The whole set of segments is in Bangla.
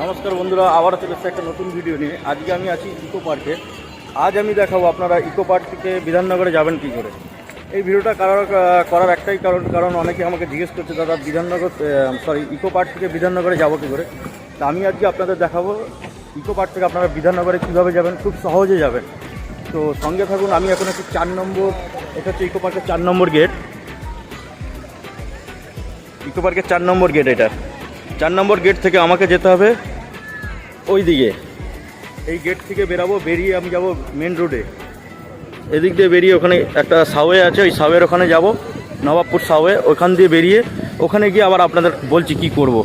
নমস্কার বন্ধুরা আবার চলে এসেছে একটা নতুন ভিডিও নিয়ে। আজকে আমি আছি ইকো পার্কে আজ আমি দেখাবো আপনারা ইকো পার্ক থেকে বিধাননগরে যাবেন কী করে। এই ভিডিওটা করার করার একটাই কারণ কারণ অনেকে আমাকে জিজ্ঞেস করছে, দাদা, বিধাননগর সরি ইকো পার্ক থেকে বিধাননগরে যাব কী করে? তা আমি আজকে আপনাদের দেখাবো ইকো পার্ক থেকে আপনারা বিধাননগরে কীভাবে যাবেন, খুব সহজে যাবেন। তো সঙ্গে থাকুন, আমি এখন একটু চার নম্বর, এটা হচ্ছে ইকো পার্কের চার নম্বর গেট ইকো পার্কের চার নম্বর গেট এটা। চার নম্বর গেট থেকে আমাকে যেতে হবে ওই দিকে এই গেট থেকে বেরাবো, বেরিয়ে আমি যাব মেন রোডে এদিক দিয়ে বেরিয়ে ওখানে একটা সাওয়ে আছে, ওই সাওয়ের ওখানে যাব, নবাবপুর সাওয়ে, ওখান দিয়ে বেরিয়ে ওখানে গিয়ে আবার আপনাদের বলছি কি করব।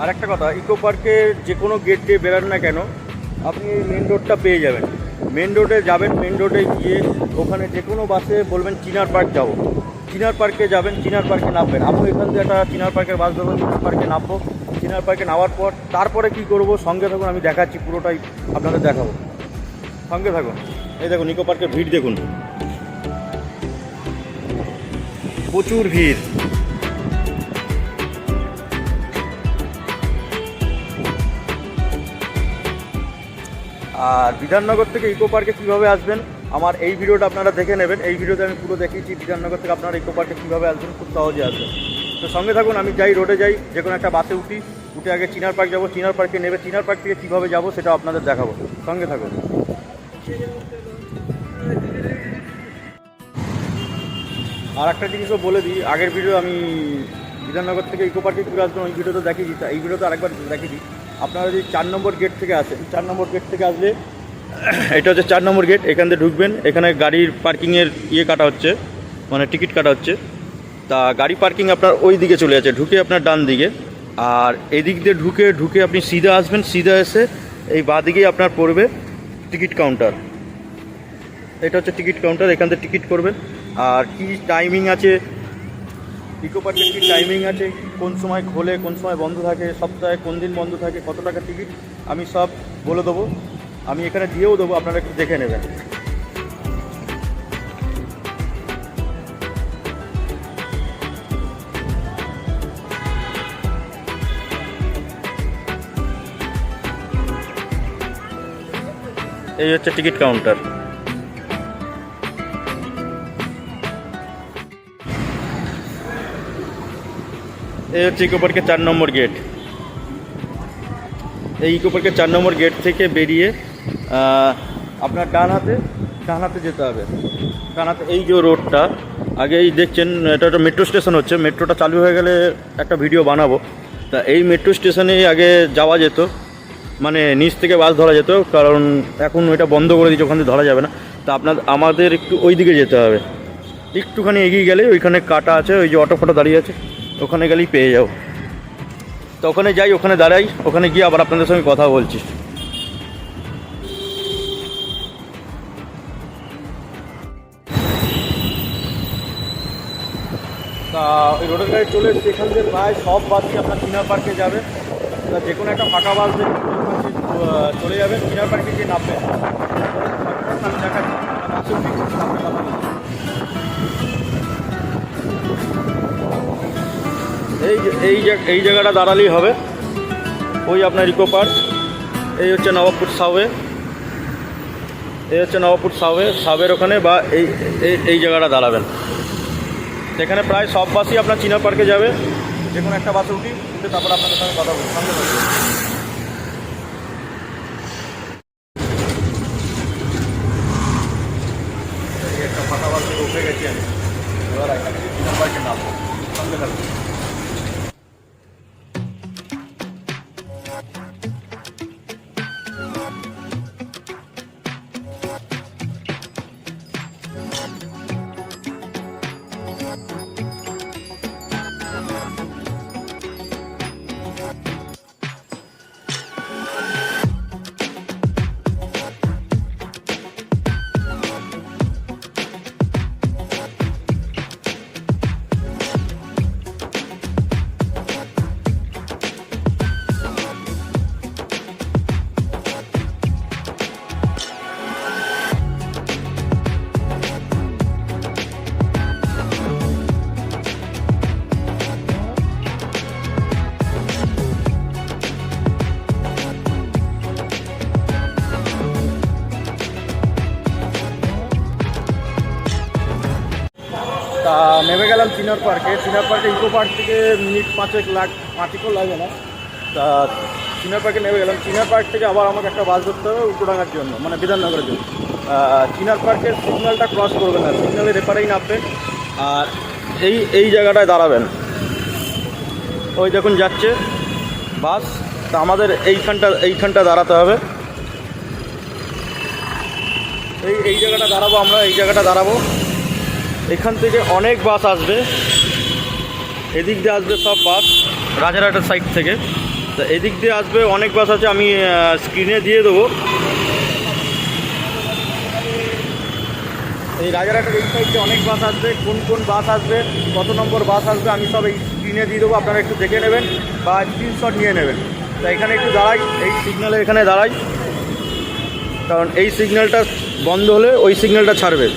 আর একটা কথা, ইকো পার্কে যে কোনো গেট দিয়ে বেরান না কেন, আপনি মেন রোডটা পেয়ে যাবেন। মেন রোডে যাবেন মেন রোডে গিয়ে ওখানে যে কোনো বাসে বলবেন চিনার পার্ক যাব। চিনার পার্কে যাবেন, চিনার পার্কে নামবেন। আমি এখান থেকে একটা চিনার পার্কের বাস ধরুন চিনার পার্কে নামবো। চিনার পার্কে নামার পর তারপরে কি করব? সঙ্গে থাকুন, আমি দেখাচ্ছি, পুরোটাই আপনাদের দেখাবো। সঙ্গে থাকুন। এই দেখুন নিকো পার্কের ভিড় দেখুন। প্রচুর ভিড়। আর বিধাননগর থেকে ইকো পার্কে কীভাবে আসবেন, আমার এই ভিডিওটা আপনারা দেখে নেবেন। এই ভিডিওতে আমি পুরো দেখিয়েছি বিধাননগর থেকে আপনারা ইকো পার্কে কীভাবে আসবেন, খুব সহজে আসবেন। তো সঙ্গে থাকুন, আমি যাই রোডে যাই, যে কোনো একটা বাসে উঠি, উঠে আগে চিনার পার্ক যাব, চিনার পার্কে নেবে, চিনার পার্ক থেকে কীভাবে যাব সেটা আপনাদের দেখাবো। সঙ্গে থাকুন। আর একটা জিনিসও বলে দিই, আগের ভিডিও আমি বিধাননগর থেকে ইকো পার্কে ঘুরে আসবেন, ওই ভিডিওতে দেখিয়ে দিই এই ভিডিওতে আরেকবার দেখিয়ে দিই আপনারা যদি চার নম্বর গেট থেকে আসেন, চার নম্বর গেট থেকে আসলে এটা হচ্ছে চার নম্বর গেট, এখান দিয়ে ঢুকবেন, এখানে গাড়ির পার্কিংয়ের ইয়ে কাটা হচ্ছে মানে টিকিট কাটা হচ্ছে। তা গাড়ি পার্কিং আপনার ওই দিকে চলে যাচ্ছে, ঢুকে আপনার ডান দিকে। আর এদিক দিয়ে ঢুকে ঢুকে আপনি সিধা আসবেন, সিধা এসে এই বাঁ দিকেই আপনার পড়বে টিকিট কাউন্টার। এটা হচ্ছে টিকিট কাউন্টার, এখান থেকে টিকিট করবেন। আর কি টাইমিং আছে ইকো পার্কের কি টাইমিং আছে, কোন সময় খোলে, কোন সময় বন্ধ থাকে, সপ্তাহে কোন দিন বন্ধ থাকে, কত টাকা টিকিট আমি সব বলে দেবো। আমি এখানে দিয়েও দেবো, আপনারা একটু দেখে নেবেন। এই হচ্ছে টিকিট কাউন্টার এই হচ্ছে ইকো পার্কের চার নম্বর গেট এই ইকো পার্কের চার নম্বর গেট থেকে বেরিয়ে আপনার ডান হাতে ডান হাতে যেতে হবে। ডান হাতে এই যে রোডটা আগে এই দেখছেন, এটা একটা মেট্রো স্টেশন হচ্ছে। মেট্রোটা চালু হয়ে গেলে একটা ভিডিও বানাবো। তা এই মেট্রো স্টেশনে আগে যাওয়া যেত। মানে নিচ থেকে বাস ধরা যেত, কারণ এখন ওইটা বন্ধ করে দিয়েছে, ওখান ধরা যাবে না। তা আপনার, আমাদের একটু ওই দিকে যেতে হবে। একটুখানি এগিয়ে গেলে ওইখানে কাটা আছে, ওই যে অটো ফটো দাঁড়িয়ে আছে। ওখানে গেলেই পেয়ে যাও তো ওখানে যাই, ওখানে দাঁড়াই, ওখানে গিয়ে আবার আপনাদের সঙ্গে কথা বলছি। তা ওই রোডের গাড়ি চলে এসেছে, এখান থেকে প্রায় সব বাসই আপনার চিনার পার্কে যাবে। তা যে কোনো একটা ফাঁকা বাস চলে যাবেন চিনার পার্কে গিয়ে নামবেন। আমি এই এই এই জায়গাটা দাঁড়ালেই হবে। ওই আপনার ইকো পার্ক। এই হচ্ছে নবাবপুর সাবে এই হচ্ছে নবাবপুর সাবে সাবের ওখানে বা এই, এই- এই জায়গাটা দাঁড়াবেন। সেখানে প্রায় সব বাসই আপনার চিনা পার্কে যাবে। যে কোনো একটা বাসে উঠি, উঠে তারপর আপনাদের সঙ্গে কথা বলছি একটা থেকে উঠে গেছি আমি। এবার থেকে চিনা পার্কে নামবো। সঙ্গে থাকুন তা নেমে গেলাম চিনার পার্কে। চিনার পার্কে ইকো পার্ক থেকে মিনিট পাঁচেক লাগ পাঁচেকও লাগে না। তা চিনার পার্কে নেমে গেলাম। চিনার পার্ক থেকে আবার আমাকে একটা বাস ধরতে হবে উত্তরাঙ্গার জন্য মানে বিধাননগরের জন্য। চিনার পার্কের সিগন্যালটা ক্রস করবেন না সিগন্যালের এপারেই নামবেন আর এই এই জায়গাটায় দাঁড়াবেন। ওই দেখুন যাচ্ছে বাস। তা আমাদের এইখানটা এইখানটা দাঁড়াতে হবে। এই এই জায়গাটা দাঁড়াবো আমরা, এই জায়গাটা দাঁড়াবো। এখান থেকে অনেক বাস আসবে। এদিক দিয়ে আসবে সব বাস, রাজারহাটের সাইড থেকে। তা এদিক দিয়ে আসবে অনেক বাস আছে, আমি স্ক্রিনে দিয়ে দেবো। এই রাজারহাটের এই সাইড সাইডে অনেক বাস আসবে, কোন কোন বাস আসবে, কত নম্বর বাস আসবে, আমি সব এই স্ক্রিনে দিয়ে দেবো, আপনারা একটু দেখে নেবেন বা স্ক্রিনশট নিয়ে নেবেন। তা এখানে একটু দাঁড়াই, এই সিগন্যালে এখানে দাঁড়াই। কারণ এই সিগন্যালটা বন্ধ হলে ওই সিগন্যালটা ছাড়বে।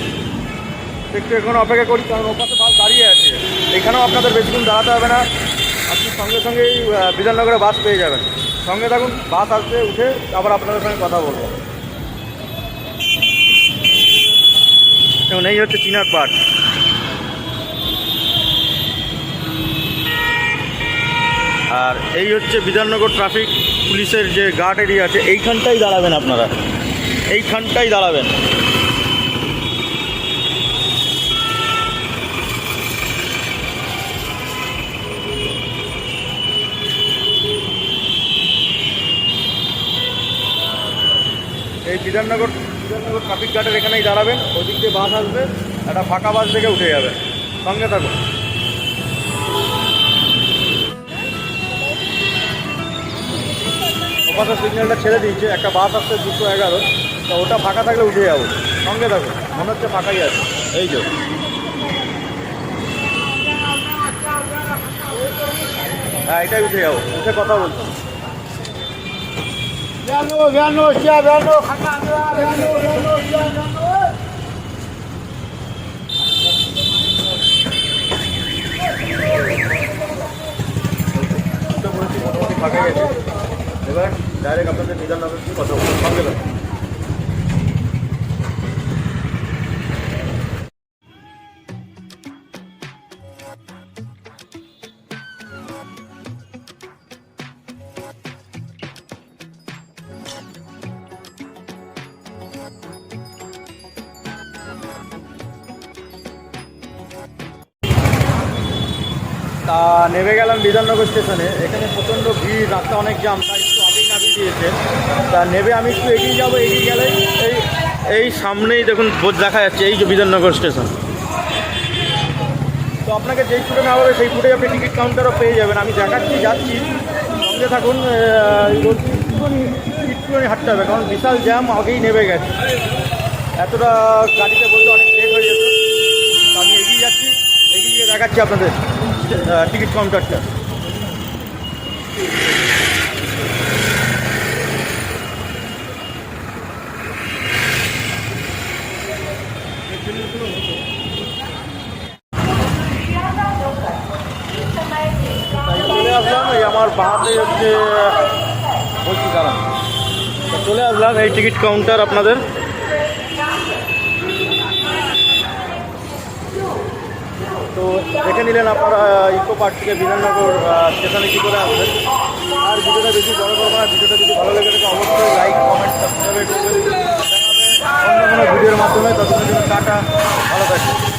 একটু এখন অপেক্ষা করি, কারণ ওপাশে বাস দাঁড়িয়ে আছে। এখানেও আপনাদের বেশিক্ষণ দাঁড়াতে হবে না। আপনি সঙ্গে সঙ্গেই বিধাননগরে বাস পেয়ে যাবেন। সঙ্গে থাকুন, বাস আসতে উঠে আবার আপনাদের সঙ্গে কথা বলব। এই হচ্ছে চিনার পার্ক। আর এই হচ্ছে বিধাননগর ট্রাফিক পুলিশের যে গার্ড এরিয়া আছে, এইখানটাই দাঁড়াবেন আপনারা। এইখানটাই দাঁড়াবেন এই বিধাননগর বিধাননগর ট্রাফিক গার্ডের এখানেই দাঁড়াবেন, ওদিক দিয়ে বাস আসবে, একটা ফাঁকা বাস থেকে উঠে যাবে। সঙ্গে থাকুন। ওপাশে সিগন্যালটা ছেড়ে দিয়েছে, একটা বাস আসছে দুশো এগারো, তা ওটা ফাঁকা থাকলে উঠে যাব। সঙ্গে থাকুন, মনে হচ্ছে ফাঁকাই আছে। এই যে। হ্যাঁ এটাই উঠে যাব, উঠে কথা বলছি। এবার ডাইরেক্ট আপনাদের বিধাননগর কি কথা বলব? নেমে গেলাম বিধাননগর স্টেশনে। এখানে প্রচণ্ড ভিড়, রাস্তা অনেক জাম তাই একটু আগেই নামিয়ে দিয়েছে। তা নেবে আমি একটু এগিয়ে যাব, এগিয়ে গেলেই এই এই সামনেই দেখুন বোর্ড দেখা যাচ্ছে, এই যে বিধাননগর স্টেশন। তো আপনাকে যেই ফুটে নেওয়া হবে সেই ফুটে আপনি টিকিট কাউন্টারও পেয়ে যাবেন। আমি দেখাচ্ছি, যাচ্ছি। সঙ্গে থাকুন একটুখানি হাঁটতে হবে, কারণ বিশাল জ্যাম আগেই নেমে গেছে। এতটা গাড়িতে বলতে অনেক লেট হয়ে যেত তো আমি এগিয়ে যাচ্ছি দেখাচ্ছি আপনাদের টিকিট কাউন্টারটা। আসলাম এই আমার হচ্ছে চলে আসলাম এই টিকিট কাউন্টার আপনাদের। তো দেখে নিলেন আপনারা ইকো পার্ক থেকে বিধাননগর স্টেশনে কী করে আসবেন। আর ভিডিওটা বেশি বড় করব না, ভিডিওটা যদি ভালো লেগে থাকে, অবশ্যই লাইক কমেন্ট সাবস্ক্রাইব অন্য কোনো ভিডিওর মাধ্যমে ততক্ষণ জন্য টাটা, ভালো থাকবে